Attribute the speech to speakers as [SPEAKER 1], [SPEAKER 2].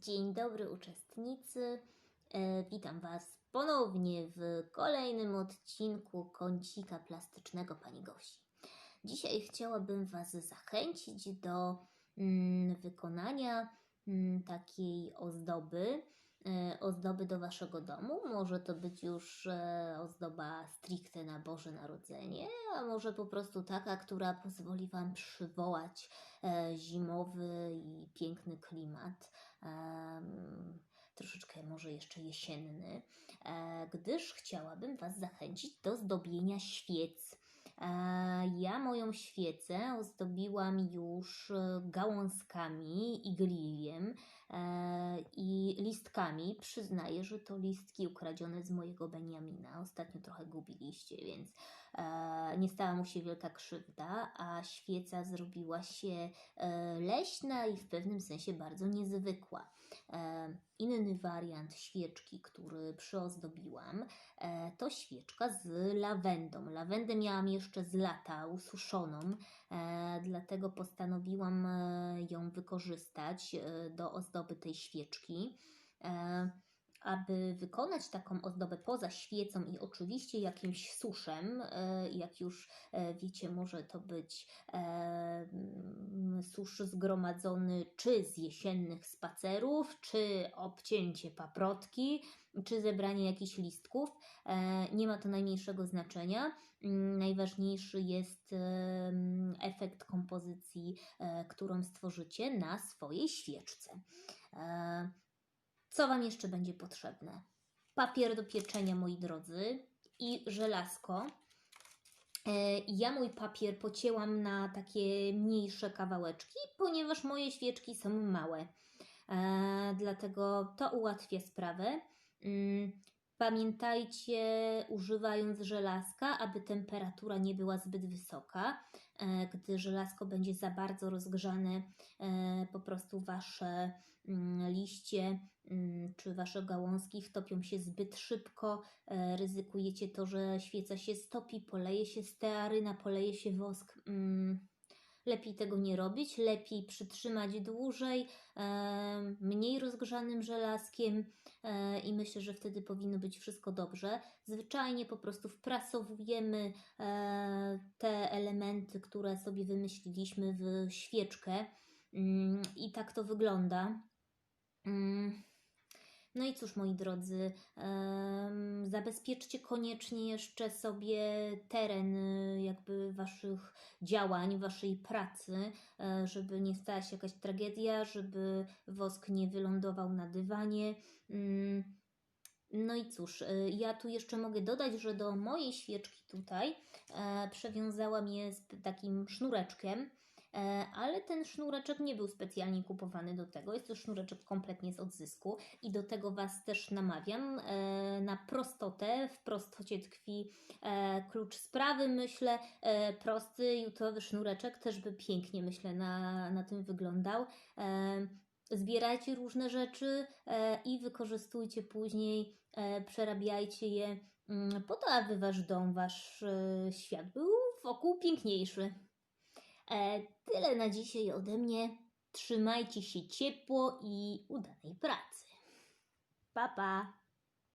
[SPEAKER 1] Dzień dobry uczestnicy. E, witam Was ponownie w kolejnym odcinku kącika plastycznego Pani Gosi. Dzisiaj chciałabym Was zachęcić do mm, wykonania mm, takiej ozdoby, e, ozdoby do Waszego domu. Może to być już e, ozdoba stricte na Boże Narodzenie, a może po prostu taka, która pozwoli Wam przywołać zimowy i piękny klimat troszeczkę może jeszcze jesienny, e, gdyż chciałabym Was zachęcić do zdobienia świec. Ja moją świecę ozdobiłam już e, gałązkami, igliwiem e, i listkami. Przyznaję, że to listki ukradzione z mojego Beniamina. Ostatnio trochę gubiliście, więc e, nie stała mu się wielka krzywda, a świeca zrobiła się leśna i w pewnym sensie bardzo niezwykła. Inny wariant świeczki, który przyozdobiłam, to świeczka z lawendą. Lawendę miałam jeszcze z lata ususzoną, e, dlatego postanowiłam e, ją wykorzystać e, do ozdoby tej świeczki. Aby wykonać taką ozdobę poza świecą i oczywiście jakimś suszem, e, jak już e, wiecie, może to być e, mm, susz zgromadzony czy z jesiennych spacerów, czy obcięcie paprotki, czy zebranie jakichś listków. Nie ma to najmniejszego znaczenia. Mm, Najważniejszy jest em, efekt kompozycji, którą stworzycie na swojej świeczce. Co Wam jeszcze będzie potrzebne? Papier do pieczenia, moi drodzy, i żelazko. E, Ja mój papier pocięłam na takie mniejsze kawałeczki, ponieważ moje świeczki są małe. E, Dlatego to ułatwia sprawę. Mm, Pamiętajcie, używając żelazka, aby temperatura nie była zbyt wysoka. E, Gdy żelazko będzie za bardzo rozgrzane, po prostu wasze mm, liście czy wasze gałązki wtopią się zbyt szybko. E, Ryzykujecie to, że świeca się stopi, poleje się stearyna, poleje się wosk. Mm, Lepiej tego nie robić, lepiej przytrzymać dłużej, e, mniej rozgrzanym żelazkiem e, i myślę, że wtedy powinno być wszystko dobrze. Zwyczajnie po prostu wprasowujemy te elementy, które sobie wymyśliliśmy w świeczkę Mm, i tak to wygląda. Mm. No i cóż, moi drodzy, zabezpieczcie koniecznie jeszcze sobie teren y, jakby waszych działań, waszej pracy, e, żeby nie stała się jakaś tragedia, żeby wosk nie wylądował na dywanie. Mm, No i cóż, y, ja tu jeszcze mogę dodać, że do mojej świeczki tutaj e, przewiązałam je z takim sznureczkiem. E, ale ten sznureczek nie był specjalnie kupowany do tego. Jest to sznureczek kompletnie z odzysku i do tego Was też namawiam e, na prostotę. W prostocie tkwi e, klucz sprawy, myślę. Prosty, jutowy sznureczek też by pięknie, myślę, na, na tym wyglądał. Zbierajcie różne rzeczy i wykorzystujcie później, przerabiajcie je mm, po to, aby Wasz dom, Wasz świat był wokół piękniejszy. E, tyle na dzisiaj ode mnie. Trzymajcie się ciepło i udanej pracy. Pa, pa!